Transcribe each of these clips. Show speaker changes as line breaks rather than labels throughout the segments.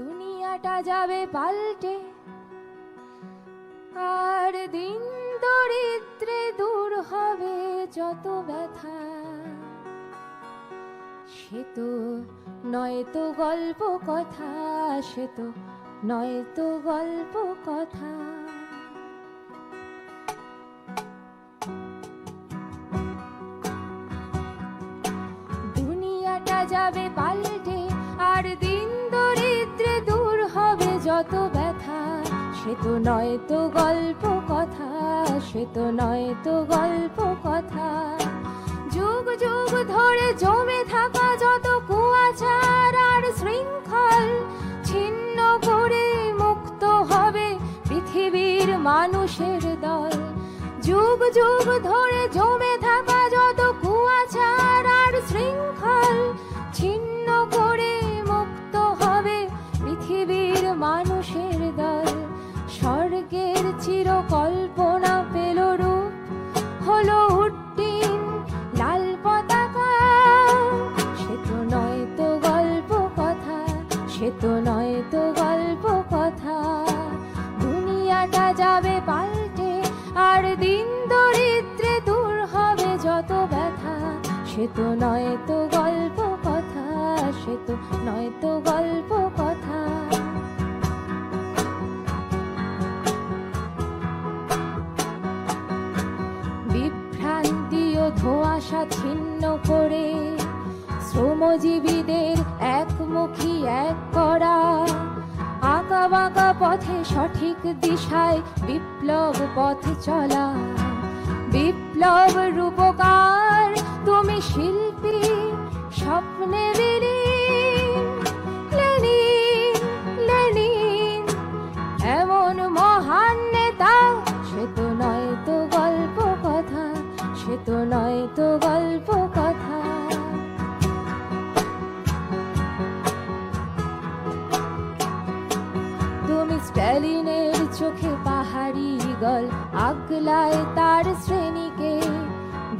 দুনিয়াটা যাবে পাল্টে। আর দিন দরিদ্রে দূর হবে যত ব্যথা। সে তো নয় তো গল্প কথা, সে তো নয় তো গল্প কথা। দুনিয়াটা যাবে পাল্টে যত ব্যথা, সে তো নয় তো গল্প কথা, সে তো নয় তো গল্প কথা। যুগ যুগ ধরে জমে থাকা যত কুয়াচার আর শৃঙ্খল, ছিন্ন করে মুক্ত হবে পৃথিবীর মানুষের দল। যুগ যুগ ধরে জমে থাকা যত কুয়াচার আর শৃঙ্খল স্বর্গের চিরকল্পনা পেল রূপ, হলো উড্ডিন লাল পতাকা। সে তো নয় তো গল্প কথা, সে তো নয় তো গল্প কথা। দুনিয়াটা যাবে পাল্টে, আর দিন দরিদ্রে দূর হবে যত ব্যথা। সে তো নয় তো গল্প কথা, সে তো নয় তো গল্প কথা। ধোঁয়াশা ছিন্ন করে, শ্রমজীবীদের একমুখী এক করা, আঁকা বাঁকা পথে সঠিক দিশায় বিপ্লব পথ চলা। বিপ্লব রূপকার, তুমি শিল্পী, স্বপ্নে বিলীন সে তো নয় তো গল্প কথা। তুমি স্ট্যালিনের চোখে পাহাড়ি গল, আগলায় তার শ্রেণীকে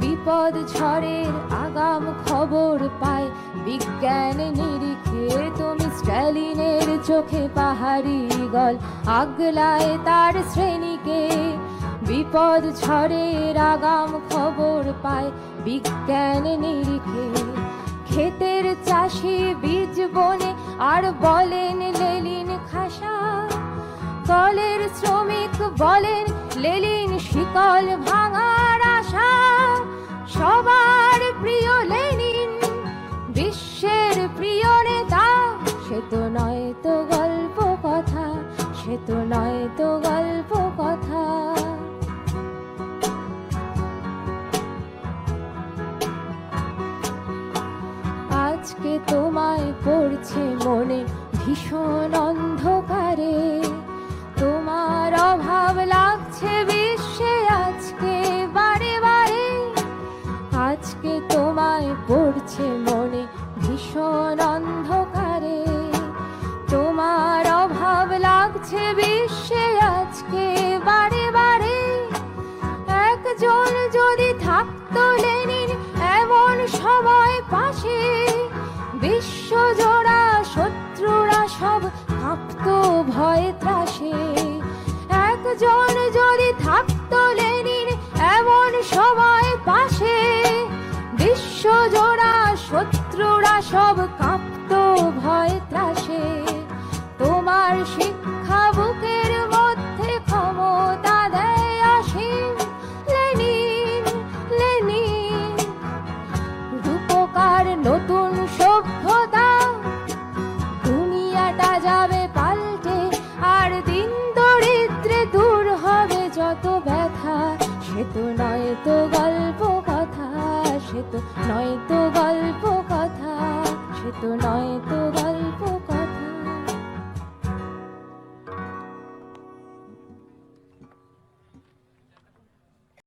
বিপদ ঝড়ের আগাম খবর পায়। বিজ্ঞান নিরিখে তুমি স্ট্যালিনের চোখে পাহাড়ি গল, আগলায় তার শ্রেণীকে বিপদ ঝড়ের আগাম খবর পায়, বিজ্ঞান নিরিখে। ক্ষেতের চাষি বীজ বনে আর বলেন লেলিন খাসা। কলের শ্রমিক বলেন লেলিন শিকল ভাঙার আশা। সবার প্রিয় লেনিন, বিশ্বের প্রিয় নেতা। সে তো নয় তো গল্প কথা, সে তো নয় আজকে তোমায় পড়ছে মনে ভীষণ অন্ধকারে। তোমার অভাব লাগছে বিশ্বে আজকে বারে বারে। আজকে তোমায় পড়ছে মনে ভীষণ অন্ধকারে। তোমার অভাব লাগছে বিশ্বে আজকে বারে বারে। একজন যদি থাকতো সব কাঁপতো, ভয় ত্রাসে। তোমার শিক্ষা বুকের মধ্যে ক্ষমতা দেয় অসীম। লেনিন লেনিন, রূপকার নতুন সভ্যতা। দুনিয়াটা যাবে পাল্টে, আর দিন দরিদ্রে দূর হবে যত ব্যথা। সে তো নয় তো গল্প কথা, সে তো নয় তো গল্প tôi nói tôi